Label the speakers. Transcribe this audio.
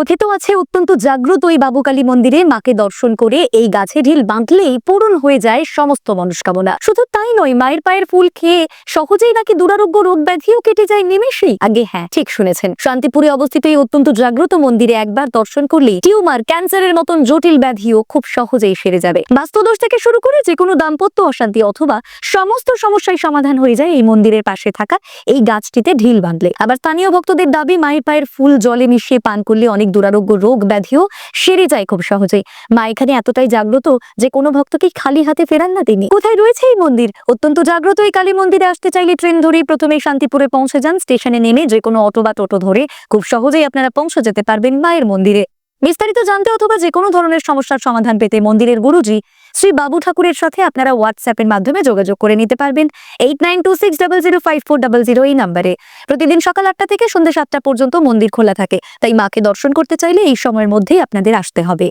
Speaker 1: কথিত আছে, অত্যন্ত জাগ্রত ওই বাবুকালী মন্দিরে মাকে দর্শন করে এই গাছে ঢিল বাঁধলেই পূরণ হয়ে যায় সমস্ত মনস্কামনা। শুধু তাই নয়, মায়ের পায়ের ফুল খেয়ে সহজেই নাকি দুরারোগ্য রোগ ব্যাধিও কেটে যায় নিমেষেই। আগে হ্যাঁ ঠিক শুনেছেন। শান্তিপুরে অবস্থিত এই অত্যন্ত জাগ্রত মন্দিরে একবার দর্শন করলে টিউমার, ক্যান্সারের মতন জটিল ব্যাধিও খুব সহজেই সেরে যাবে। বাস্তুদোষ থেকে শুরু করে যে কোনো দাম্পত্য অশান্তি অথবা সমস্ত সমস্যায় সমাধান হয়ে যায় এই মন্দিরের পাশে থাকা এই গাছটিতে ঢিল বাঁধলে। আবার স্থানীয় ভক্তদের দাবি, মায়ের পায়ের ফুল জলে মিশিয়ে পান করলে অনেক দুরারোগ্য রোগ ব্যাধিও সেরে যায় খুব সহজেই। মা এখানে এতটাই জাগ্রত যে কোনো ভক্তকে খালি হাতে ফেরান না তিনি। কোথায় রয়েছে এই মন্দির? অত্যন্ত জাগ্রত এই কালী মন্দিরে আসতে চাইলে ট্রেন ধরেই প্রথমে শান্তিপুরে পৌঁছে যান। স্টেশনে নেমে যে কোনো অটো বা টোটো ধরে খুব সহজেই আপনারা পৌঁছে যেতে পারবেন মায়ের মন্দিরে। বিস্তারিত জানতে অথবা যে কোনো ধরনের সমস্যার সমাধান পেতে মন্দিরের গুরুজি শ্রী বাবু ঠাকুরের সাথে আপনারা হোয়াটসঅ্যাপের মাধ্যমে যোগাযোগ করে নিতে পারবেন। Eight nine two six double zero five four double zero এই নাম্বারে। প্রতিদিন সকাল আটটা থেকে সন্ধ্যে সাতটা পর্যন্ত মন্দির খোলা থাকে। তাই মাকে দর্শন করতে চাইলে এই সময়ের মধ্যেই আপনাদের আসতে হবে।